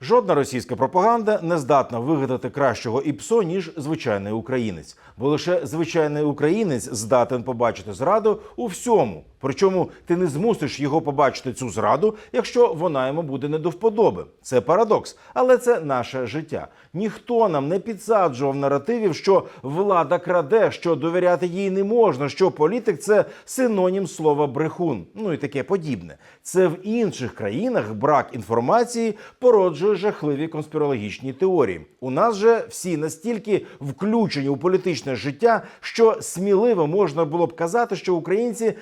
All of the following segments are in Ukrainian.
Жодна російська пропаганда не здатна вигадати кращого ІПСО, ніж звичайний українець, бо лише звичайний українець здатен побачити зраду у всьому. Причому ти не змусиш його побачити цю зраду, якщо вона йому буде не до вподоби. Це парадокс, але це наше життя. Ніхто нам не підсаджував наративів, що влада краде, що довіряти їй не можна, що політик це синонім слова брехун. Ну і таке подібне. Це в інших країнах брак інформації породжує жахливі конспірологічні теорії. У нас же всі настільки включені у політичне життя, що сміливо можна було б казати, що українці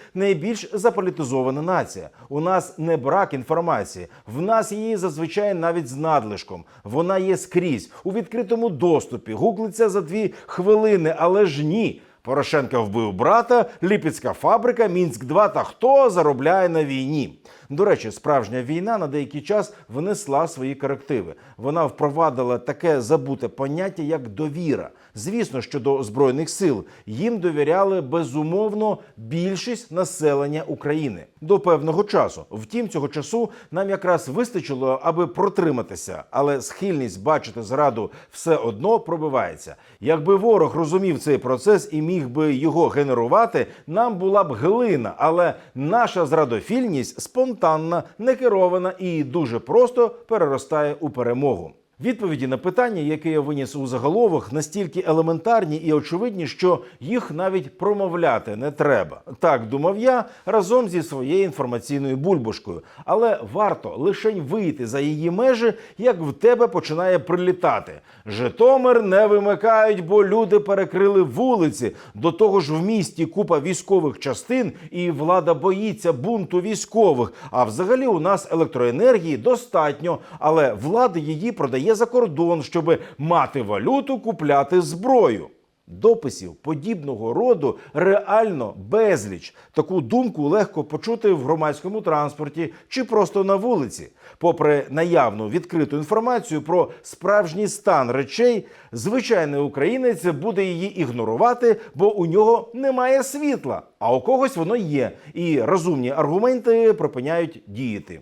найбільш заполітизована нація. У нас не брак інформації, в нас її зазвичай навіть з надлишком. Вона є скрізь у відкритому доступі. Гуглиться за дві хвилини, але ж ні. Порошенка вбив брата, Ліпецька фабрика, Мінськ 2 та хто заробляє на війні. До речі, справжня війна на деякий час внесла свої корективи. Вона впровадила таке забуте поняття, як довіра. Звісно, що до збройних сил їм довіряли безумовно більшість населення України до певного часу. Втім, цього часу нам якраз вистачило, аби протриматися, але схильність бачити зраду все одно пробивається. Якби ворог розумів цей процес і міг би його генерувати, нам була б глина, але наша зрадофільність спонтанна, некерована і дуже просто переростає у перемогу. Відповіді на питання, яке я виніс у заголовок, настільки елементарні і очевидні, що їх навіть промовляти не треба. Так думав я разом зі своєю інформаційною бульбашкою. Але варто лишень вийти за її межі, як в тебе починає прилітати. Житомир не вимикають, бо люди перекрили вулиці. До того ж, в місті купа військових частин, і влада боїться бунту військових. А взагалі у нас електроенергії достатньо, але влада її продає за кордон, щоб мати валюту, купляти зброю. Дописів подібного роду реально безліч. Таку думку легко почути в громадському транспорті чи просто на вулиці. Попри наявну відкриту інформацію про справжній стан речей, звичайний українець буде її ігнорувати, бо у нього немає світла, а у когось воно є, і розумні аргументи припиняють діяти.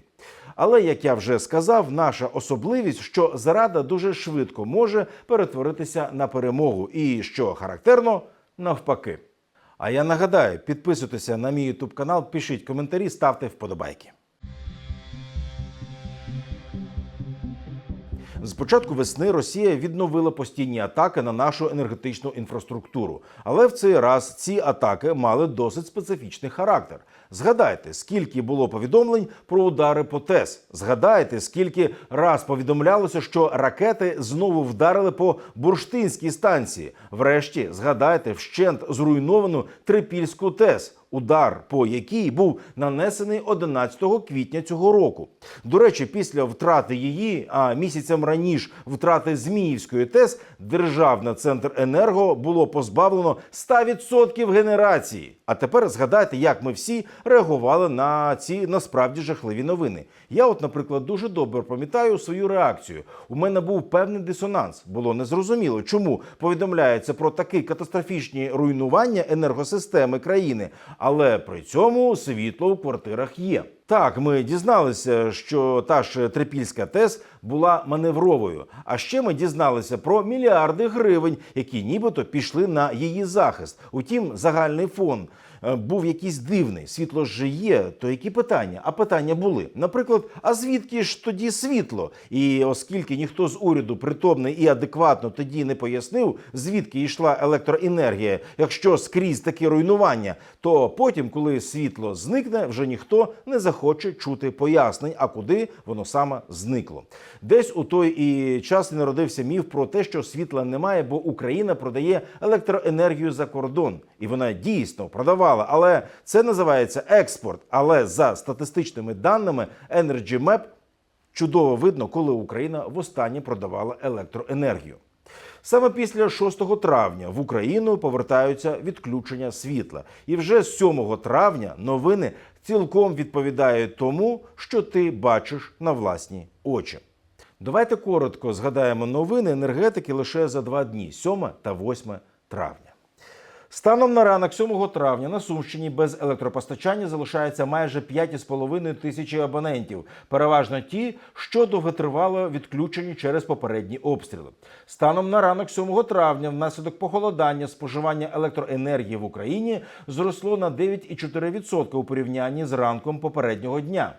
Але як я вже сказав, наша особливість, що зрада дуже швидко може перетворитися на перемогу, і що характерно, навпаки. А я нагадаю, підписуйтеся на мій ютуб канал, пишіть коментарі, ставте вподобайки. З початку весни Росія відновила постійні атаки на нашу енергетичну інфраструктуру. Але в цей раз ці атаки мали досить специфічний характер. Згадайте, скільки було повідомлень про удари по ТЕС. Згадайте, скільки раз повідомлялося, що ракети знову вдарили по бурштинській станції. Врешті згадайте вщент зруйновану Трипільську ТЕС удар по якій був нанесений 11 квітня цього року. До речі, після втрати її, а місяцем раніше втрати Зміївської ТЕС, державна центр енерго було позбавлено 100% генерації. А тепер згадайте, як ми всі реагували на ці насправді жахливі новини. Я, от, наприклад, дуже добре пам'ятаю свою реакцію. У мене був певний дисонанс. Було незрозуміло, чому повідомляється про такі катастрофічні руйнування енергосистеми країни, але при цьому світло в квартирах є. Так, ми дізналися, що та ж Трипільська ТЕС була маневровою. А ще ми дізналися про мільярди гривень, які нібито пішли на її захист. Утім, загальний фон був якийсь дивний. Світло ж є, то які питання? А питання були. Наприклад, а звідки ж тоді світло? І оскільки ніхто з уряду притомний і адекватно тоді не пояснив, звідки йшла електроенергія, якщо скрізь таке руйнування, то потім, коли світло зникне, вже ніхто не захоче чути пояснень, а куди воно саме зникло. Десь у той і час народився міф про те, що світла немає, бо Україна продає електроенергію за кордон, і вона дійсно продавала. Але це називається експорт. Але за статистичними даними Energy Map чудово видно, коли Україна востаннє продавала електроенергію. Саме після 6 травня в Україну повертаються відключення світла, і вже з 7 травня новини цілком відповідають тому, що ти бачиш на власні очі. Давайте коротко згадаємо новини енергетики лише за два дні 7 та 8 травня. Станом на ранок 7 травня на Сумщині без електропостачання залишається майже 5,5 тисячі абонентів, переважно ті, що довготривало відключені через попередні обстріли. Станом на ранок 7 травня, внаслідок похолодання споживання електроенергії в Україні зросло на 9,4% у порівнянні з ранком попереднього дня.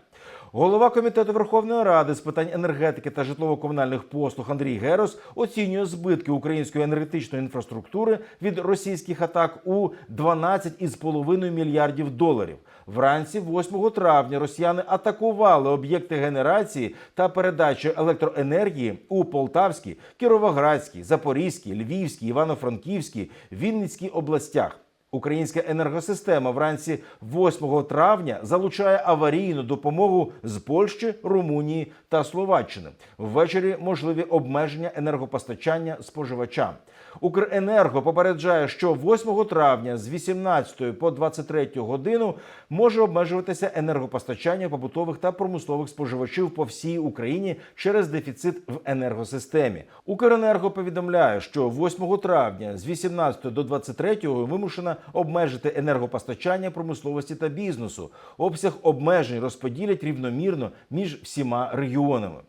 Голова комітету Верховної Ради з питань енергетики та житлово-комунальних послуг Андрій Герос оцінює збитки української енергетичної інфраструктури від російських атак у 12,5 мільярдів доларів. Вранці 8 травня росіяни атакували об'єкти генерації та передачі електроенергії у Полтавській, Кіровоградській, Запорізькій, Львівській, Івано-Франківській, Вінницькій областях. Українська енергосистема вранці 8 травня залучає аварійну допомогу з Польщі, Румунії та Словаччини. Ввечері можливі обмеження енергопостачання споживачам. Укренерго попереджає, що 8 травня з 18 по 23 годину може обмежуватися енергопостачання побутових та промислових споживачів по всій Україні через дефіцит в енергосистемі. Укренерго повідомляє, що 8 травня з 18 до 23 вимушена обмежити енергопостачання промисловості та бізнесу. Обсяг обмежень розподілять рівномірно між всіма регіонами.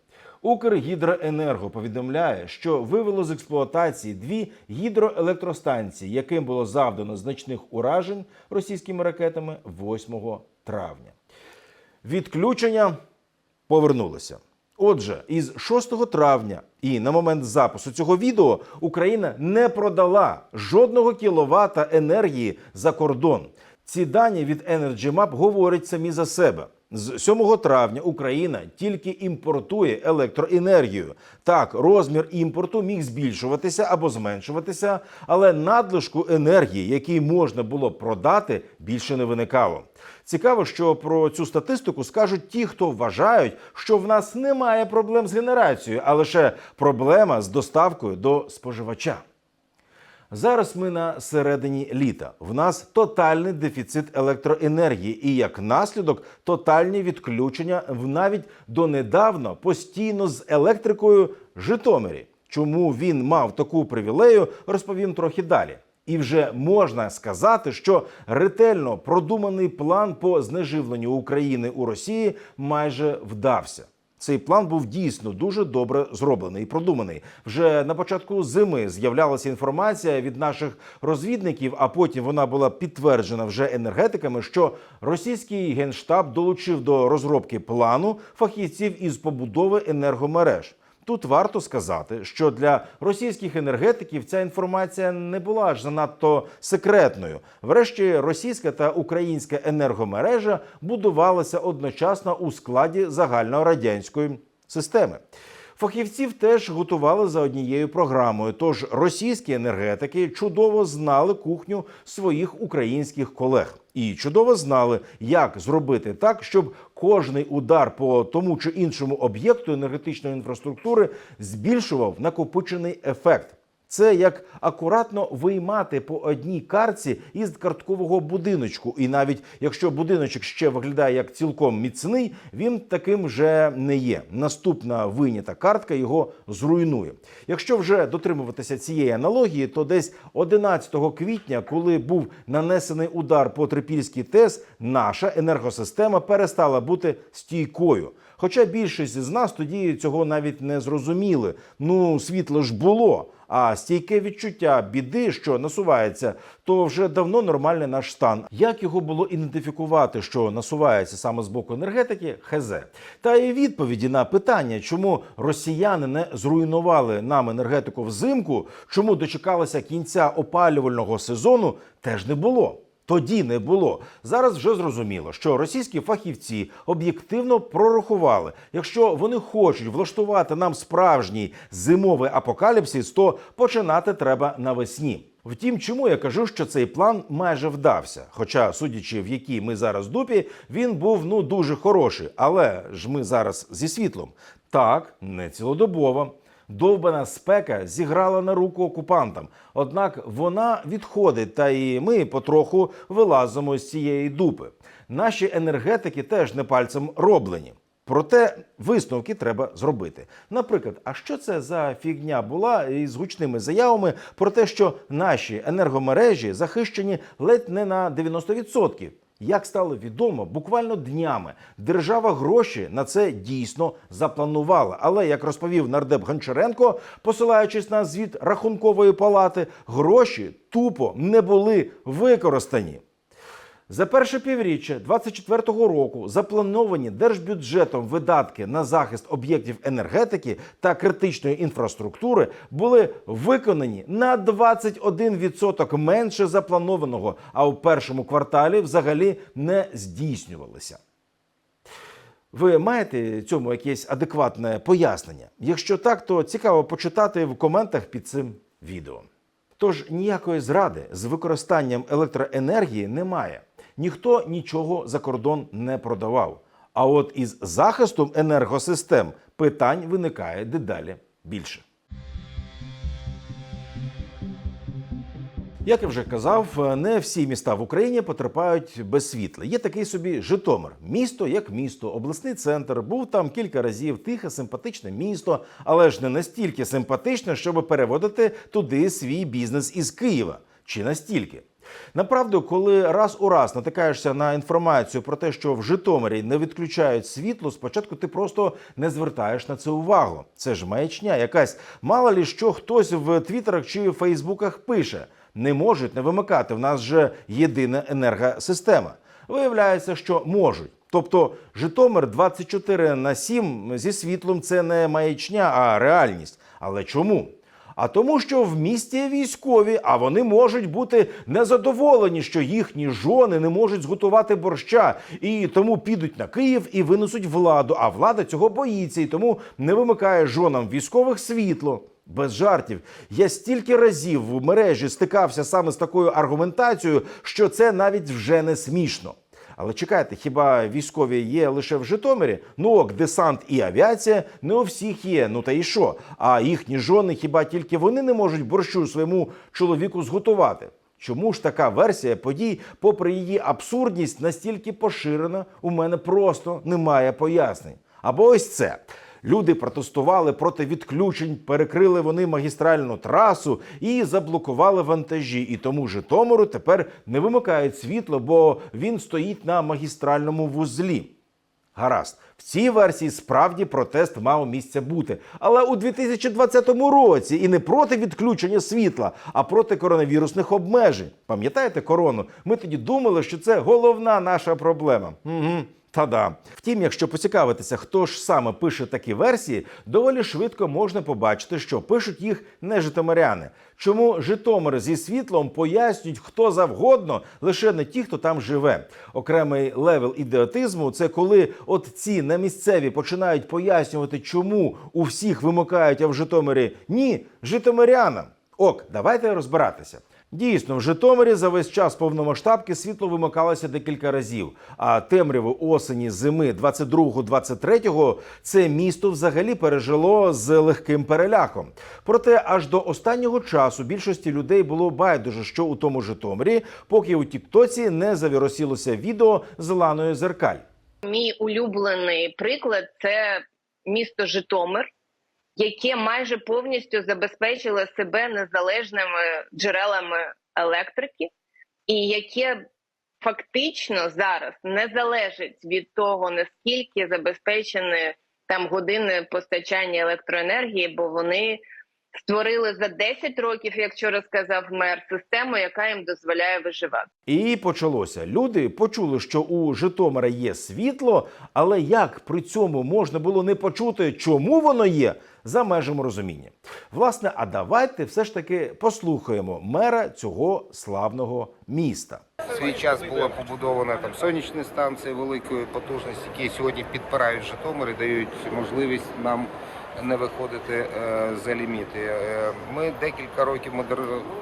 Укргідроенерго повідомляє, що вивело з експлуатації дві гідроелектростанції, яким було завдано значних уражень російськими ракетами 8 травня. Відключення повернулося. Отже, із 6 травня і на момент запису цього відео Україна не продала жодного кіловата енергії за кордон. Ці дані від Energy Map говорять самі за себе. З 7 травня Україна тільки імпортує електроенергію. Так, розмір імпорту міг збільшуватися або зменшуватися, але надлишку енергії, який можна було продати, більше не виникало. Цікаво, що про цю статистику скажуть ті, хто вважають, що в нас немає проблем з генерацією, а лише проблема з доставкою до споживача. Зараз ми на середині літа. В нас тотальний дефіцит електроенергії, і як наслідок тотальні відключення в навіть донедавна постійно з електрикою Житомирі. Чому він мав таку привілею, розповім трохи далі. І вже можна сказати, що ретельно продуманий план по знеживленню України у Росії майже вдався. Цей план був дійсно дуже добре зроблений і продуманий. Вже на початку зими з'являлася інформація від наших розвідників, а потім вона була підтверджена вже енергетиками, що російський генштаб долучив до розробки плану фахівців із побудови енергомереж. Тут варто сказати, що для російських енергетиків ця інформація не була аж занадто секретною. Врешті російська та українська енергомережа будувалася одночасно у складі загальнорадянської системи. Фахівців теж готували за однією програмою. Тож російські енергетики чудово знали кухню своїх українських колег і чудово знали, як зробити так, щоб кожний удар по тому чи іншому об'єкту енергетичної інфраструктури збільшував накопичений ефект. Це як акуратно виймати по одній картці із карткового будиночку. І навіть якщо будиночок ще виглядає як цілком міцний, він таким вже не є. Наступна вийнята картка його зруйнує. Якщо вже дотримуватися цієї аналогії, то десь 11 квітня, коли був нанесений удар по Трипільській ТЕС, наша енергосистема перестала бути стійкою. Хоча більшість з нас тоді цього навіть не зрозуміли. Ну, світло ж було. А стійке відчуття біди, що насувається, то вже давно нормальний наш стан. Як його було ідентифікувати, що насувається саме з боку енергетики, хз. Та і відповіді на питання, чому росіяни не зруйнували нам енергетику взимку, чому дочекалися кінця опалювального сезону, теж не було. Тоді не було. Зараз вже зрозуміло, що російські фахівці об'єктивно прорахували, якщо вони хочуть влаштувати нам справжній зимовий апокаліпсис, то починати треба навесні. Втім, чому я кажу, що цей план майже вдався? Хоча, судячи в якій ми зараз дупі, він був ну дуже хороший. Але ж ми зараз зі світлом. Так, не цілодобово. Довбана спека зіграла на руку окупантам. Однак вона відходить, та і ми потроху вилазимо з цієї дупи. Наші енергетики теж не пальцем роблені. Проте висновки треба зробити. Наприклад, а що це за фігня була із гучними заявами про те, що наші енергомережі захищені ледь не на 90%? Як стало відомо, буквально днями держава гроші на це дійсно запланувала. Але як розповів нардеп Гончаренко, посилаючись на звіт рахункової палати, гроші тупо не були використані. За перше півріччя 2024 року заплановані держбюджетом видатки на захист об'єктів енергетики та критичної інфраструктури були виконані на 21% менше запланованого, а у першому кварталі взагалі не здійснювалися. Ви маєте цьому якесь адекватне пояснення? Якщо так, то цікаво почитати в коментах під цим відео. Тож ніякої зради з використанням електроенергії немає. Ніхто нічого за кордон не продавав. А от із захистом енергосистем питань виникає дедалі більше. Як я вже казав, не всі міста в Україні потерпають без світла. Є такий собі Житомир, місто як місто, обласний центр. Був там кілька разів тихе, симпатичне місто, але ж не настільки симпатичне, щоб переводити туди свій бізнес із Києва. Чи настільки? Направду, коли раз у раз натикаєшся на інформацію про те, що в Житомирі не відключають світло, спочатку ти просто не звертаєш на це увагу. Це ж маячня, якась мало лі що хтось в твіттерах чи фейсбуках пише: не можуть не вимикати. В нас же єдина енергосистема. Виявляється, що можуть. Тобто Житомир 24 на 7 зі світлом це не маячня, а реальність. Але чому? А тому, що в місті військові, а вони можуть бути незадоволені, що їхні жони не можуть зготувати борща, і тому підуть на Київ і винесуть владу. А влада цього боїться і тому не вимикає жонам військових світло. Без жартів. Я стільки разів в мережі стикався саме з такою аргументацією, що це навіть вже не смішно. Але чекайте, хіба військові є лише в Житомирі? Ну ок, десант і авіація не у всіх є. Ну та і що? А їхні жони, хіба тільки вони не можуть борщу своєму чоловіку зготувати? Чому ж така версія подій, попри її абсурдність, настільки поширена, у мене просто немає пояснень. Або ось це. Люди протестували проти відключень, перекрили вони магістральну трасу і заблокували вантажі. І тому Житомиру тепер не вимикають світло, бо він стоїть на магістральному вузлі. Гаразд, в цій версії справді протест мав місце бути, але у 2020 році і не проти відключення світла, а проти коронавірусних обмежень. Пам'ятаєте корону? Ми тоді думали, що це головна наша проблема. Угу. Та-да. Втім, якщо поцікавитися, хто ж саме пише такі версії, доволі швидко можна побачити, що пишуть їх не житомиряни. Чому Житомир зі світлом пояснюють хто завгодно, лише не ті, хто там живе. Окремий левел ідіотизму це коли от ці на місцеві починають пояснювати, чому у всіх вимикають, а в Житомирі ні, житомирянам. Ок, давайте розбиратися. Дійсно, в Житомирі за весь час повномасштабки світло вимикалося декілька разів. А темряву осені зими 22-23 це місто взагалі пережило з легким переляком. Проте аж до останнього часу більшості людей було байдуже, що у тому Житомирі, поки у Тіктоці не завіросілося відео з Ланою Зеркаль. Мій улюблений приклад це місто Житомир, яке майже повністю забезпечило себе незалежними джерелами електрики, і яке фактично зараз не залежить від того, наскільки забезпечені там години постачання електроенергії, бо вони створили за 10 років, як вчора сказав мер, систему, яка їм дозволяє виживати. І почалося. Люди почули, що у Житомира є світло, але як при цьому можна було не почути, чому воно є, за межами розуміння. Власне, а давайте все ж таки послухаємо мера цього славного міста. Свій час була побудована там сонячні станції великої потужності, які сьогодні підпирають Житомир і дають можливість нам не виходити е, за ліміти. Е, Ми декілька років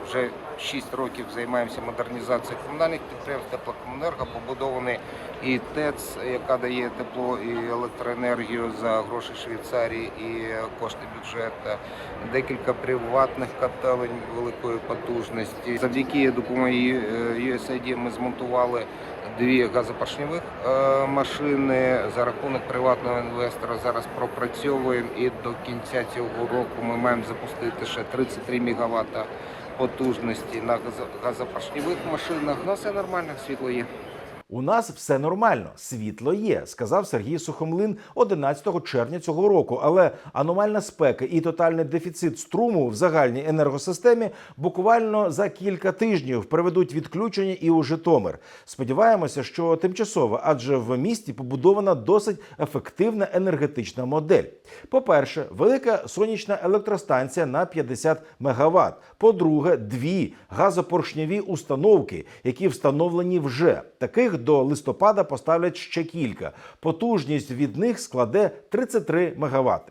вже 6 років займаємося модернізацією комунальних підприємств теплокомунерго. Побудований і ТЕЦ, яка дає тепло і електроенергію за гроші Швейцарії і кошти бюджету. Декілька приватних котелень великої потужності. Завдяки допомоги е, USAID ми змонтували дві газопоршневих е, машини за рахунок приватного інвестора. Зараз пропрацьовуємо і до кінця цього року ми маємо запустити ще 33 мегаватта потужності на газо- газопоршневих машинах. У нас все нормально, світло є. У нас все нормально, світло є, сказав Сергій Сухомлин 11 червня цього року. Але аномальна спека і тотальний дефіцит струму в загальній енергосистемі буквально за кілька тижнів приведуть відключення і у Житомир. Сподіваємося, що тимчасово, адже в місті побудована досить ефективна енергетична модель. По-перше, велика сонячна електростанція на 50 МВт. По-друге, дві газопоршневі установки, які встановлені вже. Таких до листопада поставлять ще кілька. Потужність від них складе 33 МВт.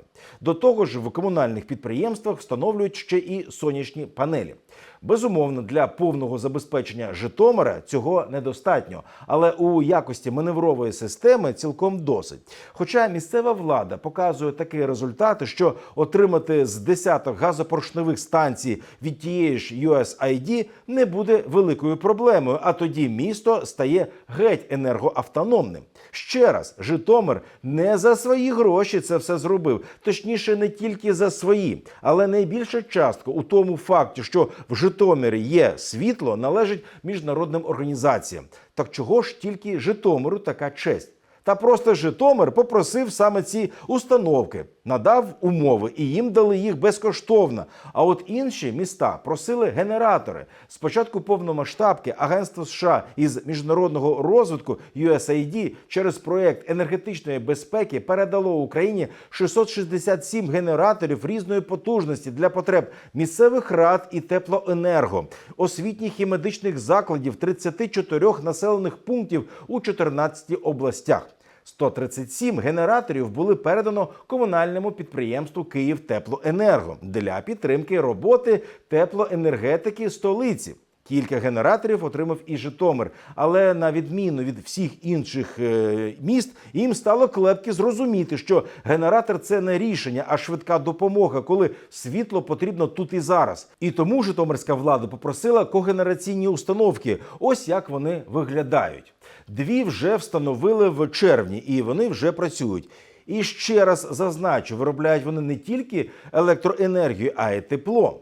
До того ж, в комунальних підприємствах встановлюють ще і сонячні панелі. Безумовно, для повного забезпечення Житомира цього недостатньо, але у якості маневрової системи цілком досить. Хоча місцева влада показує такі результати, що отримати з десяток газопоршневих станцій від тієї ж USAID не буде великою проблемою. А тоді місто стає геть енергоавтономним. Ще раз, Житомир не за свої гроші це все зробив. Точніше, не тільки за свої, але найбільша частка у тому факті, що в Житомирі є світло, належить міжнародним організаціям. Так чого ж тільки Житомиру така честь? Та просто Житомир попросив саме ці установки, надав умови, і їм дали їх безкоштовно. А от інші міста просили генератори. Спочатку повномасштабки Агентство США із міжнародного розвитку USAID через проект енергетичної безпеки передало Україні 667 генераторів різної потужності для потреб місцевих рад і теплоенерго, освітніх і медичних закладів 34 населених пунктів у 14 областях. 137 генераторів були передано комунальному підприємству «Київтеплоенерго» для підтримки роботи теплоенергетики столиці. Кілька генераторів отримав і Житомир, але на відміну від всіх інших е, міст, їм стало клепки зрозуміти, що генератор це не рішення, а швидка допомога, коли світло потрібно тут і зараз. І тому Житомирська влада попросила когенераційні установки. Ось як вони виглядають. Дві вже встановили в червні, і вони вже працюють. І ще раз зазначу, виробляють вони не тільки електроенергію, а й тепло.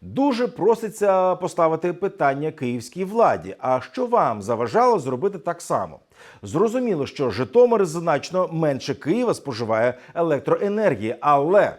Дуже проситься поставити питання київській владі. А що вам заважало зробити так само? Зрозуміло, що Житомир значно менше Києва споживає електроенергії, але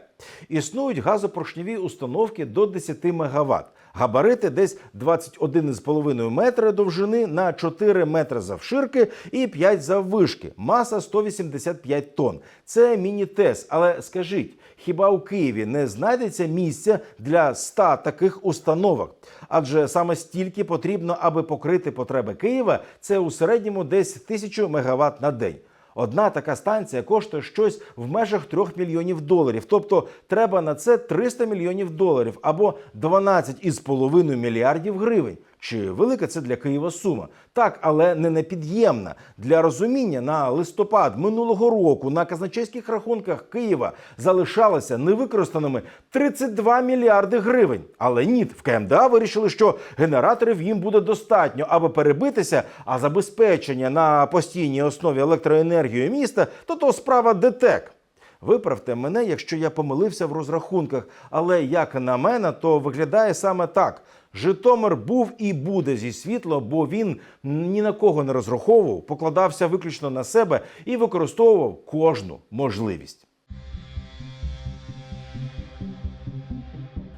існують газопоршневі установки до 10 МВт. Габарити десь 21,5 метра довжини на 4 метри завширки і 5 заввишки. Маса 185 тонн. Це міні-тес. Але скажіть, хіба у Києві не знайдеться місця для 100 таких установок? Адже саме стільки потрібно, аби покрити потреби Києва, це у середньому десь 1000 МВт на день. Одна така станція коштує щось в межах 3 мільйонів доларів. Тобто треба на це 300 мільйонів доларів або 12,5 мільярдів гривень. Чи велика це для Києва сума? Так, але не непід'ємна. Для розуміння на листопад минулого року на казначейських рахунках Києва залишалося невикористаними 32 мільярди гривень. Але ні, в КМДА вирішили, що генераторів їм буде достатньо, аби перебитися, а забезпечення на постійній основі електроенергією міста то то справа ДТЕК. Виправте мене, якщо я помилився в розрахунках, але як на мене, то виглядає саме так. Житомир був і буде зі світла, бо він ні на кого не розраховував, покладався виключно на себе і використовував кожну можливість.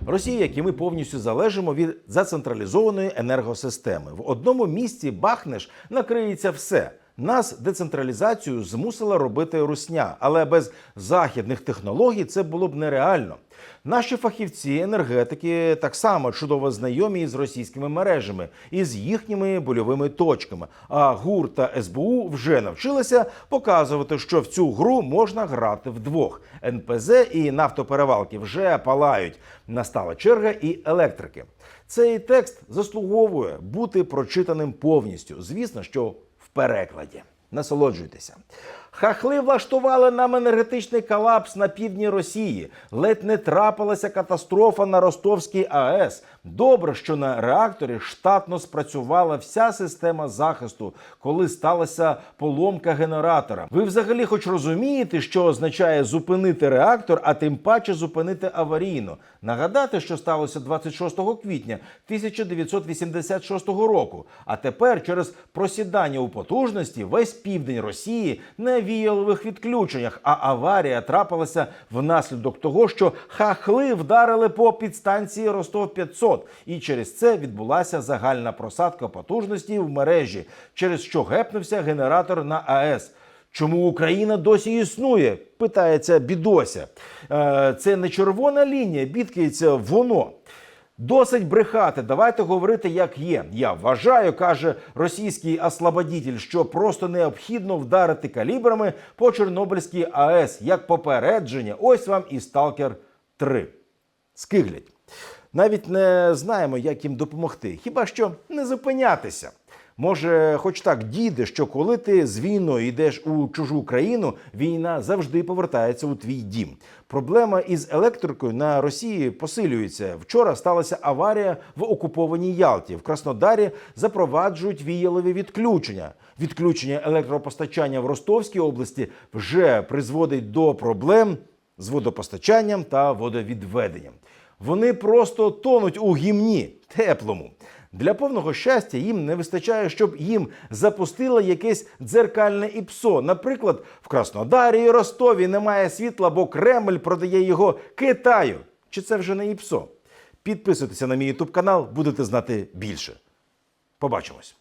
Росія, як і ми повністю залежимо від зацентралізованої енергосистеми. В одному місці бахнеш, накриється все. Нас децентралізацію змусила робити русня, але без західних технологій це було б нереально. Наші фахівці енергетики так само чудово знайомі з російськими мережами і з їхніми больовими точками. А ГУР та СБУ вже навчилися показувати, що в цю гру можна грати вдвох. НПЗ і нафтоперевалки вже палають. Настала черга і електрики. Цей текст заслуговує бути прочитаним повністю. Звісно, що перекладі. Насолоджуйтеся. Хахли влаштували нам енергетичний колапс на півдні Росії. Ледь не трапилася катастрофа на Ростовській АЕС. Добре, що на реакторі штатно спрацювала вся система захисту, коли сталася поломка генератора. Ви взагалі хоч розумієте, що означає зупинити реактор, а тим паче зупинити аварійно. Нагадати, що сталося 26 квітня 1986 року. А тепер через просідання у потужності весь південь Росії на віялових відключеннях. А аварія трапилася внаслідок того, що хахли вдарили по підстанції Ростов 500 і через це відбулася загальна просадка потужності в мережі, через що гепнувся генератор на АЕС. Чому Україна досі існує? питається бідося. Е, Це не червона лінія, бідкається воно. Досить брехати. Давайте говорити, як є. Я вважаю, каже російський ослабодітель, що просто необхідно вдарити калібрами по Чорнобильській АЕС як попередження. Ось вам і Сталкер 3. Скиглять. Навіть не знаємо, як їм допомогти. Хіба що не зупинятися. Може, хоч так діде, що коли ти з війною йдеш у чужу країну, війна завжди повертається у твій дім. Проблема із електрикою на Росії посилюється. Вчора сталася аварія в окупованій Ялті. В Краснодарі запроваджують віялові відключення. Відключення електропостачання в Ростовській області вже призводить до проблем з водопостачанням та водовідведенням. Вони просто тонуть у гімні теплому. Для повного щастя їм не вистачає, щоб їм запустило якесь дзеркальне іпсо. Наприклад, в Краснодарі і Ростові немає світла, бо Кремль продає його Китаю. Чи це вже не іпсо? Підписуйтеся на мій ютуб канал, будете знати більше. Побачимось.